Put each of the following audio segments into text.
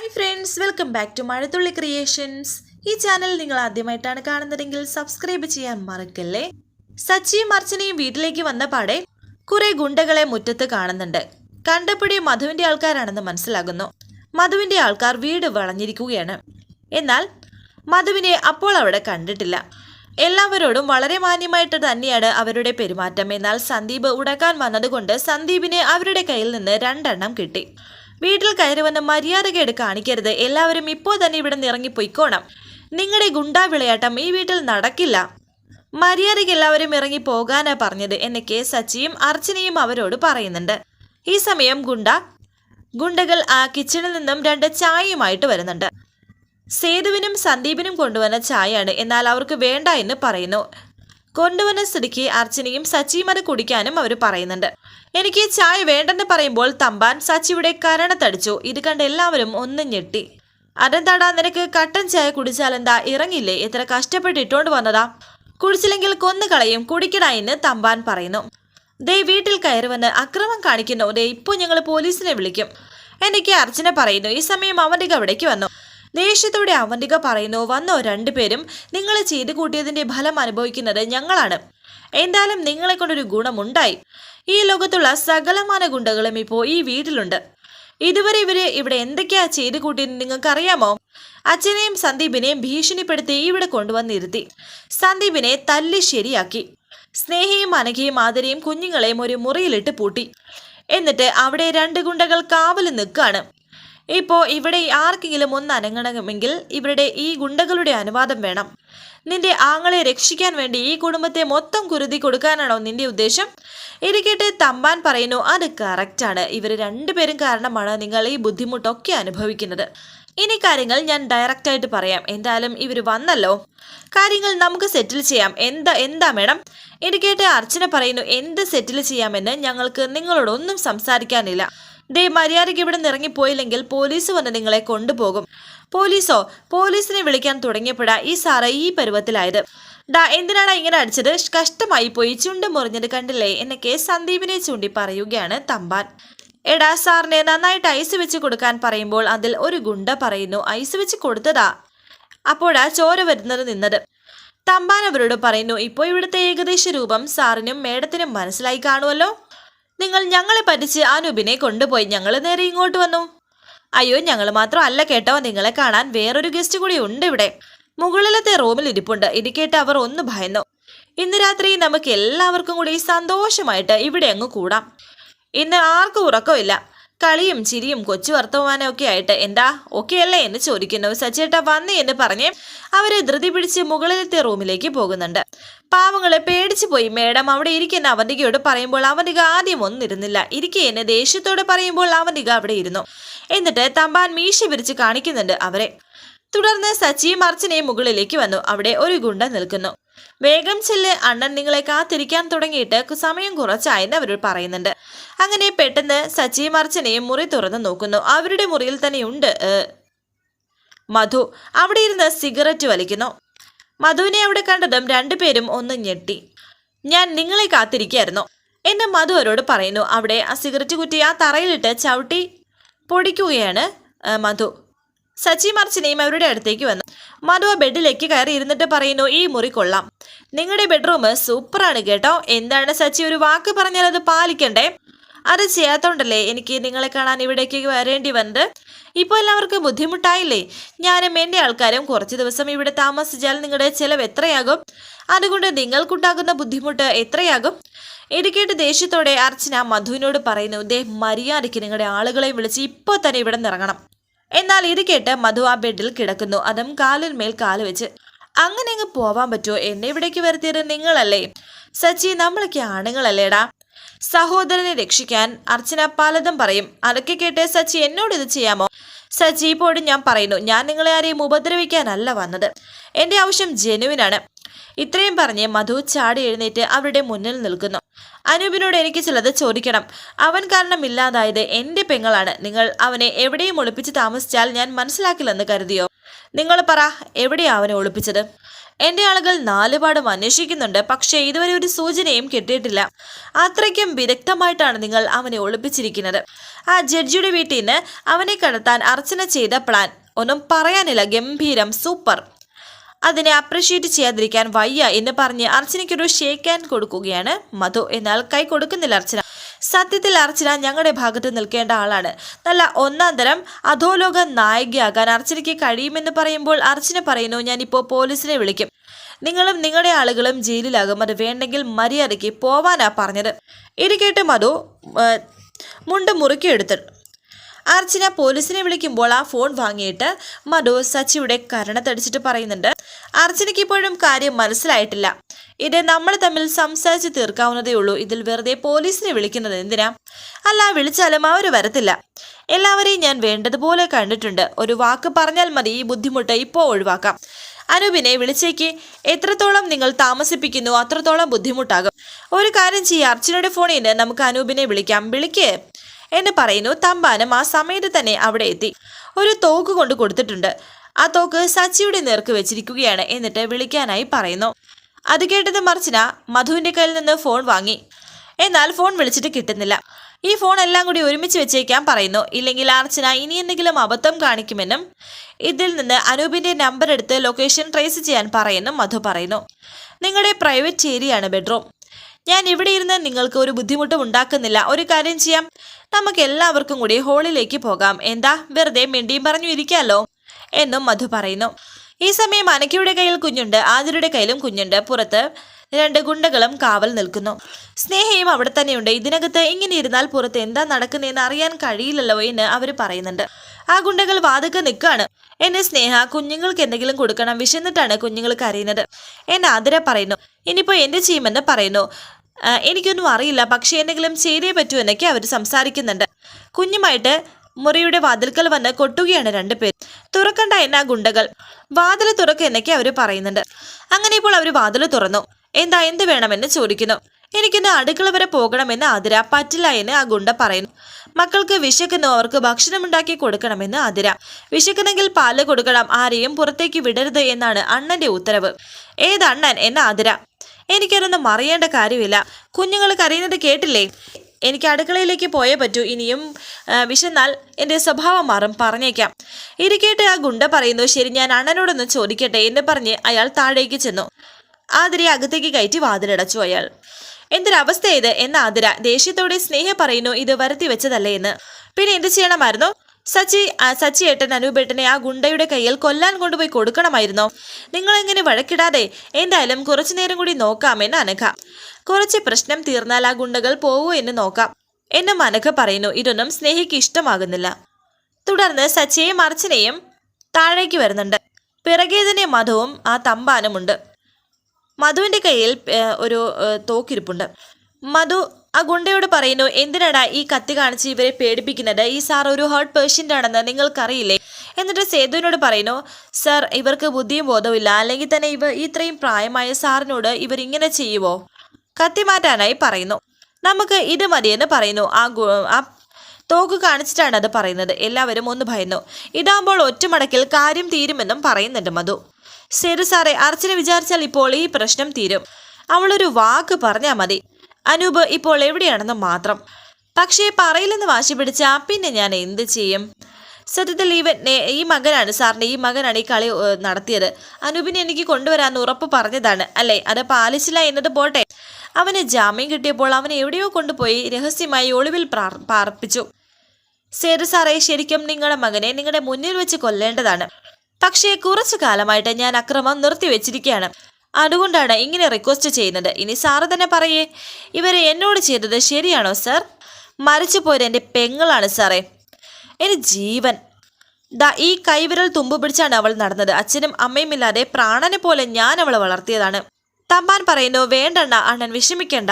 Hi friends welcome back to Mazhathulli creations ഈ channel നിങ്ങൾ ആദ്യമായിട്ടാണ് കാണുന്നതെങ്കിൽ സബ്സ്ക്രൈബ് ചെയ്യാൻ മറക്കല്ലേ? സച്ചിയും അർച്ചനയും വീട്ടിലേക്ക് വന്ന പാടെ കുറെ ഗുണ്ടകളെ മുറ്റത്ത് കാണുന്നുണ്ട്. കണ്ടപ്പടി മധുവിന്റെ ആൾക്കാരാണെന്ന് മനസ്സിലാകുന്നു. മധുവിന്റെ ആൾക്കാർ വീട് വളഞ്ഞിരിക്കുകയാണ്. എന്നാൽ മധുവിനെ അപ്പോൾ അവിടെ കണ്ടിട്ടില്ല. എല്ലാവരോടും വളരെ മാന്യമായിട്ട് തന്നെയാണ് അവരുടെ പെരുമാറ്റം. എന്നാൽ സന്ദീപ് ഉടക്കാൻ വന്നതുകൊണ്ട് സന്ദീപിനെ അവരുടെ കയ്യിൽ നിന്ന് രണ്ടെണ്ണം കിട്ടി. വീട്ടിൽ കയറി വന്ന് മര്യാദകേട് കാണിക്കരുത്. എല്ലാവരും ഇപ്പോൾ തന്നെ ഇവിടെ നിന്ന് ഇറങ്ങിപ്പോയിക്കോണം. നിങ്ങളുടെ ഗുണ്ടാ വിളയാട്ടം ഈ വീട്ടിൽ നടക്കില്ല. മര്യാദയ്ക്ക് എല്ലാവരും ഇറങ്ങി പോകാനാ പറഞ്ഞത് എന്നൊക്കെ സച്ചിയും അർച്ചനയും അവരോട് പറയുന്നുണ്ട്. ഈ സമയം ഗുണ്ട ഗുണ്ടകൾ ആ കിച്ചണിൽ നിന്നും രണ്ട് ചായയുമായിട്ട് വരുന്നുണ്ട്. സേതുവിനും സന്ദീപിനും കൊണ്ടുവന്ന ചായയാണ് എന്നാൽ അവർക്ക് വേണ്ട എന്ന് പറയുന്നു. കൊണ്ടുവന്ന സ്ഥിതിക്ക് അർച്ചനയും സച്ചിയും അത് കുടിക്കാനും അവർ പറയുന്നുണ്ട്. എനിക്ക് ചായ വേണ്ടെന്ന് പറയുമ്പോൾ തമ്പാൻ സച്ചിയുടെ കരണത്തടിച്ചു ഇത് കണ്ട് എല്ലാവരും ഒന്ന് ഞെട്ടി. അതെന്താടാ നിനക്ക് കട്ടൻ ചായ കുടിച്ചാലെന്താ ഇറങ്ങില്ലേ എത്ര കഷ്ടപ്പെട്ട് ഇട്ടോണ്ട് വന്നതാ? കുടിച്ചില്ലെങ്കിൽ കൊന്നു കളയും. കുടിക്കടാ എന്ന് തമ്പാൻ പറയുന്നു. ദേ വീട്ടിൽ കയറി വന്ന് അക്രമം കാണിക്കുന്നു ദേ ഇപ്പോൾ ഞങ്ങൾ പോലീസിനെ വിളിക്കും. എനിക്ക് അർച്ചന പറയുന്നു. ഈ സമയം അവന്റെ അവിടേക്ക് വന്നു. ദേഷ്യത്തോടെ അവന്തിക പറയുന്നു വന്നോ രണ്ടുപേരും. നിങ്ങൾ ചെയ്തു കൂട്ടിയതിന്റെ ഫലം അനുഭവിക്കുന്നത് ഞങ്ങളാണ്. എന്തായാലും നിങ്ങളെ കൊണ്ടൊരു ഗുണമുണ്ടായി. ഈ ലോകത്തുള്ള സകലമാന ഗുണ്ടകളും ഇപ്പോൾ ഈ വീട്ടിലുണ്ട്. ഇതുവരെ ഇവർ ഇവിടെ എന്തൊക്കെയാ ചെയ്തു കൂട്ടിയെന്ന് നിങ്ങൾക്കറിയാമോ? അച്ഛനെയും സന്ദീപിനെയും ഭീഷണിപ്പെടുത്തി ഇവിടെ കൊണ്ടുവന്നിരുത്തി. സന്ദീപിനെ തല്ലി ശരിയാക്കി. സ്നേഹയും അനഘയും ആദരയും കുഞ്ഞുങ്ങളെയും ഒരു മുറിയിലിട്ട് പൂട്ടി. എന്നിട്ട് അവിടെ രണ്ട് ഗുണ്ടകൾ കാവൽ നിൽക്കാണ്. ഇപ്പോ ഇവിടെ ആർക്കെങ്കിലും ഒന്ന് അനങ്ങണമെങ്കിൽ ഇവരുടെ ഈ ഗുണ്ടകളുടെ അനുവാദം വേണം. നിന്റെ ആങ്ങളെ രക്ഷിക്കാൻ വേണ്ടി ഈ കുടുംബത്തെ മൊത്തം കുരുതി കൊടുക്കാനാണോ നിന്റെ ഉദ്ദേശം? ഇരിക്കട്ടെ തമ്പാൻ പറയുന്നു അത് കറക്റ്റാണ് ഇവർ രണ്ടുപേരും കാരണമാണ് നിങ്ങൾ ഈ ബുദ്ധിമുട്ടൊക്കെ അനുഭവിക്കുന്നത്. ഇനി കാര്യങ്ങൾ ഞാൻ ഡയറക്റ്റായിട്ട് പറയാം. എന്തായാലും ഇവർ വന്നല്ലോ. കാര്യങ്ങൾ നമുക്ക് സെറ്റിൽ ചെയ്യാം. എന്താ എന്താ മേഡം? ഇരിക്കട്ടെ അർച്ചന പറയുന്നു എന്ത് സെറ്റിൽ ചെയ്യാമെന്ന് ഞങ്ങൾക്ക് നിങ്ങളോടൊന്നും സംസാരിക്കാനില്ല. ദേ മര്യാദയ്ക്ക് ഇവിടെ നിന്ന് ഇറങ്ങിപ്പോയില്ലെങ്കിൽ പോലീസ് വന്ന് നിങ്ങളെ കൊണ്ടുപോകും. പോലീസോ? പോലീസിനെ വിളിക്കാൻ തുടങ്ങിയപ്പോഴാ ഈ സാറ ഈ പരുവത്തിലായത്. ഡാ എന്തിനാണ് ഇങ്ങനെ അടിച്ചത്? കഷ്ടമായി പോയി ചുണ്ട് മുറിഞ്ഞത് കണ്ടില്ലേ? എന്നൊക്കെ സന്ദീപിനെ ചൂണ്ടി പറയുകയാണ് തമ്പാൻ. എടാ സാറിനെ നന്നായിട്ട് ഐസ് വെച്ച് കൊടുക്കാൻ പറയുമ്പോൾ അതിൽ ഒരു ഗുണ്ട പറയുന്നു. ഐസ് വെച്ച് കൊടുത്തതാ. അപ്പോഴാ ചോര വരുന്നത് നിന്നത്. തമ്പാൻ അവരോട് പറയുന്നു ഇപ്പോൾ ഇവിടുത്തെ ഏകദേശ രൂപം സാറിനും മേഡത്തിനും മനസ്സിലായി കാണുമല്ലോ നിങ്ങൾ ഞങ്ങളെ പറ്റിച്ച് അനൂപിനെ കൊണ്ടുപോയി ഞങ്ങൾ നേരെ ഇങ്ങോട്ട് വന്നു. അയ്യോ ഞങ്ങൾ മാത്രം അല്ല കേട്ടോ നിങ്ങളെ കാണാൻ വേറൊരു ഗസ്റ്റ് കൂടി ഉണ്ട് ഇവിടെ. മുകളിലത്തെ റൂമിൽ ഇരിപ്പുണ്ട്. ഇത് കേട്ട് അവർ ഒന്ന് ഭയന്നു. ഇന്ന് രാത്രി നമുക്ക് എല്ലാവർക്കും കൂടി സന്തോഷമായിട്ട് ഇവിടെ അങ്ങ് കൂടാം. ഇന്ന് ആർക്കും ഉറക്കമില്ല. കളിയും ചിരിയും കൊച്ചു വർത്തമാനം ഒക്കെ ആയിട്ട് എന്താ ഓക്കെ അല്ലേ എന്ന് ചോദിക്കുന്നു. സച്ചേട്ട വന്നേ എന്ന് പറഞ്ഞ് അവരെ ധൃതി പിടിച്ച് മുകളിലത്തെ റൂമിലേക്ക് പോകുന്നുണ്ട്. പാവങ്ങളെ പേടിച്ചു പോയി. മേഡം അവിടെ ഇരിക്കുന്ന അവന്തികയോട് പറയുമ്പോൾ അവന്തിക ആദ്യം ഒന്നിരുന്നില്ല. ഇരിക്കെ എന്നെ ദേഷ്യത്തോടെ പറയുമ്പോൾ അവന്തിക അവിടെ ഇരുന്നു. എന്നിട്ട് തമ്പാൻ മീശ വിരിച്ച് കാണിക്കുന്നുണ്ട് അവരെ. തുടർന്ന് സച്ചിയും അർച്ചനയും മുകളിലേക്ക് വന്നു. അവിടെ ഒരു ഗുണ്ട നിൽക്കുന്നു. വേഗം ചെല്ല് അണ്ണൻ നിങ്ങളെ കാത്തിരിക്കാൻ തുടങ്ങിയിട്ട് സമയം കുറച്ചായെന്ന് അവർ പറയുന്നുണ്ട്. അങ്ങനെ പെട്ടെന്ന് സച്ചിയും അർച്ചനയും മുറി തുറന്ന് നോക്കുന്നു. അവരുടെ മുറിയിൽ തന്നെയുണ്ട് മധു. അവിടെ ഇരുന്ന് സിഗരറ്റ് വലിക്കുന്നു. മധുവിനെ അവിടെ കണ്ടതും രണ്ടുപേരും ഒന്ന് ഞെട്ടി. ഞാൻ നിങ്ങളെ കാത്തിരിക്കുകയായിരുന്നു എന്ന് മധു അവരോട് പറയുന്നു. അവിടെ ആ സിഗരറ്റ് കുറ്റി ആ തറയിലിട്ട് ചവിട്ടി പൊടിക്കുകയാണ് മധു. സച്ചി മർച്ചിനെയും അവരുടെ അടുത്തേക്ക് വന്നു. മധു ആ ബെഡിലേക്ക് കയറി ഇരുന്നിട്ട് പറയുന്നു ഈ മുറി കൊള്ളാം. നിങ്ങളുടെ ബെഡ്റൂം സൂപ്പറാണ് കേട്ടോ. എന്താണ് സച്ചി ഒരു വാക്ക് പറഞ്ഞാൽ അത് പാലിക്കണ്ടേ? അത് ചെയ്യാത്തോണ്ടല്ലേ എനിക്ക് നിങ്ങളെ കാണാൻ ഇവിടേക്ക് വരേണ്ടി വന്നത്? ഇപ്പോൾ എല്ലാവർക്കും ബുദ്ധിമുട്ടായില്ലേ? ഞാനും എന്റെ ആൾക്കാരും കുറച്ച് ദിവസം ഇവിടെ താമസിച്ചാൽ നിങ്ങളുടെ ചിലവ് എത്രയാകും? അതുകൊണ്ട് നിങ്ങൾക്കുണ്ടാകുന്ന ബുദ്ധിമുട്ട് എത്രയാകും? ഇടുക്കേട്ട് ദേഷ്യത്തോടെ അർച്ചന മധുവിനോട് പറയുന്നു ദേ മര്യാദയ്ക്ക് നിങ്ങളുടെ ആളുകളെ വിളിച്ച് ഇപ്പോൾ തന്നെ ഇവിടെ നിറങ്ങണം എന്നാൽ ഇത് കേട്ട് മധു ആ ബെഡിൽ കിടക്കുന്നു. അതും കാലിന്മേൽ കാൽ വെച്ച് അങ്ങനെ അങ്ങ് പോവാൻ പറ്റുമോ? എന്നെ ഇവിടേക്ക് വരുത്തിയത് നിങ്ങളല്ലേ? സച്ചി നമ്മളൊക്കെ ആണുങ്ങളല്ലേടാ. സഹോദരനെ രക്ഷിക്കാൻ അർച്ചന പലതും പറയും. അതൊക്കെ കേട്ട് സച്ചി എന്നോട് ഇത് ചെയ്യാമോ? സച്ചി ഇപ്പോഴും ഞാൻ പറയുന്നു ഞാൻ നിങ്ങളെ ആരെയും ഉപദ്രവിക്കാനല്ല വന്നത്. എന്റെ ആവശ്യം ജനുവിനാണ്. ഇത്രയും പറഞ്ഞ് മധു ചാടി എഴുന്നേറ്റ് അവരുടെ മുന്നിൽ നിൽക്കുന്നു. അനൂപിനോട് എനിക്ക് ചിലത് ചോദിക്കണം. അവൻ കാരണം ഇല്ലാതായത് എന്റെ പെങ്ങളാണ്. നിങ്ങൾ അവനെ എവിടെയും ഒളിപ്പിച്ച് താമസിച്ചാൽ ഞാൻ മനസ്സിലാക്കില്ലെന്ന് കരുതിയോ? നിങ്ങൾ പറ എവിടെയാണ് അവനെ ഒളിപ്പിച്ചത്? എന്റെ ആളുകൾ നാലുപാടും അന്വേഷിക്കുന്നുണ്ട്. പക്ഷേ ഇതുവരെ ഒരു സൂചനയും കിട്ടിയിട്ടില്ല. അത്രയ്ക്കും വിദഗ്ധമായിട്ടാണ് നിങ്ങൾ അവനെ ഒളിപ്പിച്ചിരിക്കുന്നത്. ആ ജഡ്ജിയുടെ വീട്ടിൽ നിന്ന് അവനെ കടത്താൻ അർച്ചന ചെയ്ത പ്ലാൻ. ഒന്നും പറയാനില്ല. ഗംഭീരം. സൂപ്പർ. അതിനെ അപ്രിഷ്യേറ്റ് ചെയ്യാതിരിക്കാൻ വയ്യ എന്ന് പറഞ്ഞ് അർച്ചനയ്ക്കൊരു ഷേക്ക് ഹാൻഡ് കൊടുക്കുകയാണ് മധു. എന്നാൽ കൈ കൊടുക്കുന്നില്ല അർച്ചന. സത്യത്തിൽ അർച്ചന ഞങ്ങളുടെ ഭാഗത്ത് നിൽക്കേണ്ട ആളാണ്. നല്ല ഒന്നാം തരം അധോലോക നായികയാകാൻ അർച്ചനയ്ക്ക് കഴിയുമെന്ന് പറയുമ്പോൾ അർച്ചന പറയുന്നു ഞാനിപ്പോൾ പോലീസിനെ വിളിക്കും. നിങ്ങളും നിങ്ങളുടെ ആളുകളും ജയിലിലാകും. അത് വേണ്ടെങ്കിൽ മര്യാദയ്ക്ക് പോവാനാ പറഞ്ഞത്. ഇത് കേട്ട് മധു മുണ്ട് മുറുക്കിയെടുത്തു അർച്ചന പോലീസിനെ വിളിക്കുമ്പോൾ ആ ഫോൺ വാങ്ങിയിട്ട് മധു സച്ചിയുടെ കരണത്തടിച്ചിട്ട് പറയുന്നുണ്ട് അർച്ചനയ്ക്ക് ഇപ്പോഴും കാര്യം മനസ്സിലായിട്ടില്ല. ഇത് നമ്മൾ തമ്മിൽ സംസാരിച്ച് തീർക്കാവുന്നതേ ഉള്ളൂ. ഇതിൽ വെറുതെ പോലീസിനെ വിളിക്കുന്നത് എന്തിനാ? അല്ല വിളിച്ചാലും അവർ വരത്തില്ല. എല്ലാവരെയും ഞാൻ വേണ്ടതുപോലെ കണ്ടിട്ടുണ്ട്. ഒരു വാക്ക് പറഞ്ഞാൽ മതി. ഈ ബുദ്ധിമുട്ട് ഇപ്പോൾ ഒഴിവാക്കാം. അനൂപിനെ വിളിച്ചേക്ക്. എത്രത്തോളം നിങ്ങൾ താമസിപ്പിക്കുന്നു അത്രത്തോളം ബുദ്ധിമുട്ടാകും. ഒരു കാര്യം ചെയ്യുക അർച്ചനയുടെ ഫോണിൽ നിന്ന് നമുക്ക് അനൂപിനെ വിളിക്കാം. വിളിക്കേ. എന്ന് പറയുന്നു. തമ്പാനം ആ സമയത്ത് തന്നെ അവിടെ എത്തി. ഒരു തോക്ക് കൊണ്ട് കൊടുത്തിട്ടുണ്ട്. ആ തോക്ക് സച്ചിയുടെ നേർക്ക് വെച്ചിരിക്കുകയാണ്. എന്നിട്ട് വിളിക്കാനായി പറയുന്നു. അത് കേട്ടത് മർച്ചന മധുവിന്റെ കയ്യിൽ നിന്ന് ഫോൺ വാങ്ങി. എന്നാൽ ഫോൺ വിളിച്ചിട്ട് കിട്ടുന്നില്ല. ഈ ഫോൺ എല്ലാം കൂടി ഒരുമിച്ച് വെച്ചേക്കാൻ പറയുന്നു. ഇല്ലെങ്കിൽ അർച്ചന ഇനി എന്തെങ്കിലും അബദ്ധം കാണിക്കുമെന്നും ഇതിൽ നിന്ന് അനൂപിന്റെ നമ്പർ എടുത്ത് ലൊക്കേഷൻ ട്രേസ് ചെയ്യാൻ പറയുന്നു മധു പറയുന്നു. നിങ്ങളുടെ പ്രൈവറ്റ് ഏരിയയാണ് ബെഡ്റൂം ഞാൻ ഇവിടെ ഇരുന്ന് നിങ്ങൾക്ക് ഒരു ബുദ്ധിമുട്ടും ഉണ്ടാക്കുന്നില്ല. ഒരു കാര്യം ചെയ്യാം. നമുക്ക് എല്ലാവർക്കും കൂടി ഹോളിലേക്ക് പോകാം. എന്താ? വെറുതെ മിണ്ടിയും പറഞ്ഞു ഇരിക്കാമല്ലോ എന്നും മധു പറയുന്നു. ഈ സമയം അനക്കയുടെ കയ്യിൽ കുഞ്ഞുണ്ട്. ആതിരയുടെ കയ്യിലും കുഞ്ഞുണ്ട്. പുറത്ത് രണ്ട് ഗുണ്ടകളും കാവൽ നിൽക്കുന്നു. സ്നേഹയും അവിടെ തന്നെയുണ്ട്. ഇതിനകത്ത് ഇങ്ങനെ ഇരുന്നാൽ പുറത്ത് എന്താ നടക്കുന്നതെന്ന് അറിയാൻ കഴിയില്ലല്ലോ എന്ന് അവർ പറയുന്നുണ്ട്. ആ ഗുണ്ടകൾ വാതുക്കെ നിൽക്കുകയാണ്. എന്നെ സ്നേഹ കുഞ്ഞുങ്ങൾക്ക് എന്തെങ്കിലും കൊടുക്കണം വിശന്നിട്ടാണ് കുഞ്ഞുങ്ങൾ കരയുന്നത്. എന്നെ ആതിര പറയുന്നു. ഇനിയിപ്പോൾ എന്ത് ചെയ്യുമെന്ന് പറയുന്നു. എനിക്കൊന്നും അറിയില്ല. പക്ഷേ എന്തെങ്കിലും ചെയ്തേ പറ്റൂ എന്നൊക്കെ അവർ സംസാരിക്കുന്നുണ്ട്. കുഞ്ഞുമായിട്ട് മുറിയുടെ വാതിൽക്കൽ വന്ന് കൊട്ടുകയാണ് രണ്ടുപേർ തുറക്കണ്ട എന്ന ഗുണ്ടകൾ. വാതിൽ തുറക്ക എന്നൊക്കെ അവർ പറയുന്നുണ്ട്. അങ്ങനെ ഇപ്പോൾ അവർ വാതിൽ തുറന്നു. എന്താ എന്ത് വേണമെന്ന് ചോദിക്കുന്നു. എനിക്കിന്ന് അടുക്കള വരെ പോകണമെന്ന് ആതിര പറ്റില്ല എന്ന് ആ ഗുണ്ട പറയുന്നു. മക്കൾക്ക് വിശക്കുന്നു അവർക്ക് ഭക്ഷണമുണ്ടാക്കി കൊടുക്കണമെന്ന് ആതിര. വിശക്കുന്നെങ്കിൽ പാൽ കൊടുക്കണം ആരെയും പുറത്തേക്ക് വിടരുത് എന്നാണ് അണ്ണന്റെ ഉത്തരവ്. ഏത് അണ്ണൻ എന്ന ആതിര. എനിക്കതൊന്നും അറിയേണ്ട കാര്യമില്ല. കുഞ്ഞുങ്ങൾ കരയുന്നത് കേട്ടില്ലേ? എനിക്ക് അടുക്കളയിലേക്ക് പോയേ പറ്റൂ. ഇനിയും വിശന്നാൽ എന്റെ സ്വഭാവം മാറും. പറഞ്ഞേക്കാം. ഇരിക്കേട്ട് ആ ഗുണ്ട പറയുന്നു ശരി ഞാൻ അണ്ണനോടൊന്ന് ചോദിക്കട്ടെ എന്ന് പറഞ്ഞ് അയാൾ താഴേക്ക് ചെന്നു. ആതിരെ അകത്തേക്ക് കയറ്റി വാതിലടച്ചു അയാൾ. എന്തൊരവസ്ഥ ഇത്? എന്ന ആതിര ദേഷ്യത്തോടെ സ്നേഹ പറയുന്നു ഇത് വരുത്തി വെച്ചതല്ലേ എന്ന്. പിന്നെ എന്ത് ചെയ്യണമായിരുന്നു? സച്ചി സച്ചി ഏട്ടൻ അനൂപേട്ടനെ ആ ഗുണ്ടയുടെ കയ്യിൽ കൊല്ലാൻ കൊണ്ടുപോയി കൊടുക്കണമായിരുന്നോ. നിങ്ങളെങ്ങനെ വഴക്കിടാതെ? എന്തായാലും കുറച്ചു നേരം കൂടി നോക്കാമെന്ന് അനഘ. കുറച്ച് പ്രശ്നം തീർന്നാൽ ആ ഗുണ്ടകൾ പോവൂ എന്ന് നോക്കാം. എന്നും അനഘ പറയുന്നു. ഇതൊന്നും സ്നേഹിക്ക് ഇഷ്ടമാകുന്നില്ല. തുടർന്ന് സച്ചിയെയും അർച്ചനയും താഴേക്ക് വരുന്നുണ്ട്. പിറകെ തന്നെ മധുവും ആ തമ്പാനുമുണ്ട് മധുവിന്റെ കയ്യിൽ ഒരു തോക്കിരിപ്പുണ്ട്. മധു ആ ഗുണ്ടയോട് പറയുന്നു എന്തിനടാ ഈ കത്തി കാണിച്ച് ഇവരെ പേടിപ്പിക്കുന്നത്? ഈ സാർ ഒരു ഹേർട്ട് പേഷ്യന്റ് ആണെന്ന് നിങ്ങൾക്കറിയില്ലേ? എന്നിട്ട് സേതുവിനോട് പറയുന്നു സർ ഇവർക്ക് ബുദ്ധിയും ബോധവുമില്ല. അല്ലെങ്കിൽ തന്നെ ഇവ ഇത്രയും പ്രായമായ സാറിനോട് ഇവരിങ്ങനെ ഇങ്ങനെ ചെയ്യുവോ കത്തി മാറ്റാനായി പറയുന്നു. നമുക്ക് ഇത് മതിയെന്ന് പറയുന്നു. ആ ആ തോക്ക് കാണിച്ചിട്ടാണ് അത് പറയുന്നത്. എല്ലാവരും ഒന്ന് ഭയന്നു. ഇതാകുമ്പോൾ ഒറ്റമടക്കിൽ കാര്യം തീരുമെന്നും പറയുന്നുണ്ട് മധു. ശരി സാറേ അർച്ചന വിചാരിച്ചാൽ ഇപ്പോൾ ഈ പ്രശ്നം തീരും. അവളൊരു വാക്ക് പറഞ്ഞാൽ മതി. അനൂപ് ഇപ്പോൾ എവിടെയാണെന്ന് മാത്രം. പക്ഷേ പറയില്ലെന്ന് വാശി പിടിച്ചാൽ പിന്നെ ഞാൻ എന്ത് ചെയ്യും? സത്യത്തിൽ ഇവൻ ഈ മകനാണ് സാറിന്റെ ഈ മകനാണ് ഈ കളി നടത്തിയത്. അനൂപിനെ എനിക്ക് കൊണ്ടുവരാമെന്ന് ഉറപ്പ് പറഞ്ഞതാണ്. അല്ലേ? അത് പാലിച്ചില്ല എന്നത് പോട്ടെ. അവന് ജാമ്യം കിട്ടിയപ്പോൾ അവനെ എവിടെയോ കൊണ്ടുപോയി രഹസ്യമായി ഒളിവിൽ പാർപ്പിച്ചു. സേതു സാറേ ശരിക്കും നിങ്ങളുടെ മകനെ നിങ്ങളുടെ മുന്നിൽ വെച്ച് കൊല്ലേണ്ടതാണ്. പക്ഷേ കുറച്ചു കാലമായിട്ട് ഞാൻ അക്രമം നിർത്തിവെച്ചിരിക്കുകയാണ് അതുകൊണ്ടാണ് ഇങ്ങനെ റിക്വസ്റ്റ് ചെയ്യുന്നത്. ഇനി സാറ് തന്നെ പറയേ ഇവരെ എന്നോട് ചെയ്തത് ശരിയാണോ സർ മരിച്ചു പോയത് എന്റെ പെങ്ങളാണ് സാറേ എന്റെ ജീവൻ. ദ ഈ കൈവിരൽ തുമ്പ് പിടിച്ചാണ് അവൾ നടന്നത്. അച്ഛനും അമ്മയും ഇല്ലാതെ പ്രാണനെ പോലെ ഞാൻ അവളെ വളർത്തിയതാണ്. തമ്പാൻ പറയുന്നു വേണ്ടണ്ണ അണ്ണൻ വിഷമിക്കണ്ട.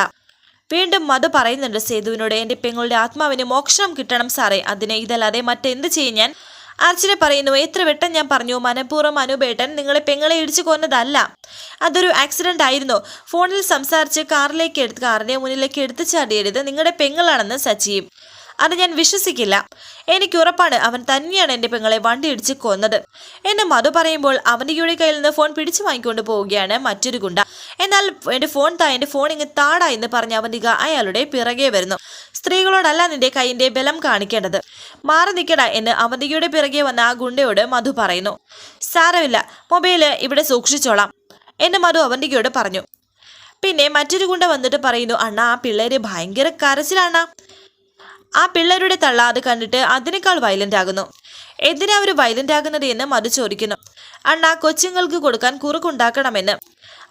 വീണ്ടും മധു പറയുന്നുണ്ട് സേതുവിനോട് എന്റെ പെങ്ങളുടെ ആത്മാവിന് മോക്ഷണം കിട്ടണം സാറേ അതിന് ഇതല്ലാതെ മറ്റെന്ത് ചെയ്യും ഞാൻ? അർച്ചന പറയുന്നു എത്ര വെട്ടം ഞാൻ പറഞ്ഞു മനഃപൂർവം അനുപേട്ടൻ നിങ്ങളെ പെങ്ങളെ ഇടിച്ചു കൊന്നതല്ല. അതൊരു ആക്സിഡന്റ് ആയിരുന്നു. ഫോണിൽ സംസാരിച്ച് കാറിലേക്ക് എടുത്ത് കാറിന്റെ മുന്നിലേക്ക് എടുത്തു ചാടിയത് നിങ്ങളുടെ പെങ്ങളാണെന്ന് സച്ചിയും. അത് ഞാൻ വിശ്വസിക്കില്ല. എനിക്ക് ഉറപ്പാണ് അവൻ തന്നെയാണ് എന്റെ പെങ്ങളെ വണ്ടി ഇടിച്ച് കൊന്നത്. എന്നെ മധു പറയുമ്പോൾ അവന്റെ കയ്യിൽ നിന്ന് ഫോൺ പിടിച്ചു വാങ്ങിക്കൊണ്ട് പോവുകയാണ് മറ്റൊരു ഗുണ്ട. എന്നാൽ എന്റെ ഫോൺ താ എന്റെ ഫോൺ ഇങ്ങ് താടാ എന്ന് പറഞ്ഞ് അവന്തിക അയാളുടെ പിറകെ വരുന്നു. സ്ത്രീകളോടല്ല നിന്റെ കൈയിന്റെ ബലം കാണിക്കേണ്ടത്. മാറി നിൽക്കട എന്ന് അവന്തികയുടെ പിറകെ വന്ന ആ ഗുണ്ടയോട് മധു പറയുന്നു. സാരമില്ല മൊബൈൽ ഇവിടെ സൂക്ഷിച്ചോളാം എന്ന് മധു അവന്തികയോട് പറഞ്ഞു. പിന്നെ മറ്റൊരു ഗുണ്ട വന്നിട്ട് പറയുന്നു അണ്ണ ആ പിള്ളേര് ഭയങ്കര കരച്ചിലാണ്. ആ പിള്ളേരുടെ തള്ള അത് കണ്ടിട്ട് അതിനേക്കാൾ വയലന്റ് ആകുന്നു. എന്തിനാ അവർ വയലന്റ് ആകുന്നത് എന്ന് മധു ചോദിക്കുന്നു. അണ്ണ കൊച്ചുങ്ങൾക്ക് കൊടുക്കാൻ കുറുക്കുണ്ടാക്കണമെന്ന്.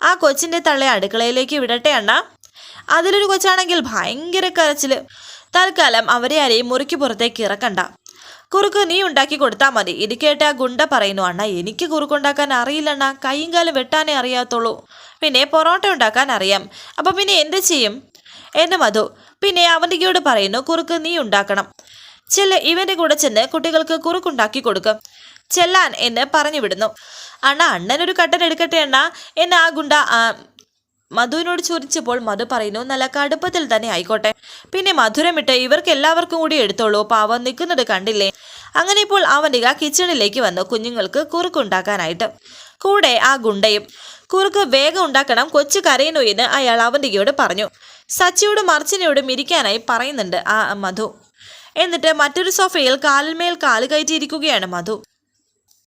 ആ കൊച്ചിന്റെ തള്ളയെ അടുക്കളയിലേക്ക് വിടട്ടെ അണ്ണ. അതിലൊരു കൊച്ചാണെങ്കിൽ ഭയങ്കര കരച്ചിൽ. തൽക്കാലം അവരെ ആരെയും മുറിക്ക് പുറത്തേക്ക് ഇറക്കണ്ട. കുറുക്ക് നീ ഉണ്ടാക്കി കൊടുത്താൽ മതി. ഇത് കേട്ടാ ഗുണ്ട പറയുന്നു അണ്ണ എനിക്ക് കുറുക്കുണ്ടാക്കാൻ അറിയില്ലണ്ണ കൈയും കാലും വെട്ടാനേ അറിയാത്തുള്ളൂ. പിന്നെ പൊറോട്ട ഉണ്ടാക്കാൻ അറിയാം. അപ്പൊ പിന്നെ എന്ത് ചെയ്യും? എന്ന് മധു പിന്നെ അവന്തികയോട് പറയുന്നു കുറുക്ക് നീ ഉണ്ടാക്കണം. ചെല്ല് ഇവന്റെ കൂടെ ചെന്ന് കുട്ടികൾക്ക് കുറുക്കുണ്ടാക്കി കൊടുക്കും. ചെല്ലാൻ എന്ന് പറഞ്ഞു വിടുന്നു. അണ്ണ അണ്ണനൊരു കട്ടൻ എടുക്കട്ടെ അണ്ണ? എന്ന് ആ ഗുണ്ട മധുവിനോട് ചോദിച്ചപ്പോൾ മധു പറയുന്നു നല്ല കടുപ്പത്തിൽ തന്നെ ആയിക്കോട്ടെ. പിന്നെ മധുരമിട്ട് ഇവർക്ക് എല്ലാവർക്കും കൂടി എടുത്തോളൂ പാവം നിൽക്കുന്നത് കണ്ടില്ലേ? അങ്ങനെ ഇപ്പോൾ അവന്തിക കിച്ചണിലേക്ക് വന്നു കുഞ്ഞുങ്ങൾക്ക് കുറുക്കുണ്ടാക്കാനായിട്ട്. കൂടെ ആ ഗുണ്ടയും കുറുക്ക് വേഗം ഉണ്ടാക്കണം കൊച്ചു കരയുന്നു എന്ന് അയാൾ അവന്തികയോട് പറഞ്ഞു. സച്ചിയോടും അർച്ചനയോടും ഇരിക്കാനായി പറയുന്നുണ്ട് ആ മധു. എന്നിട്ട് മറ്റൊരു സോഫയിൽ കാലിന്മേൽ കാൽ കയറ്റിയിരിക്കുകയാണ് മധു.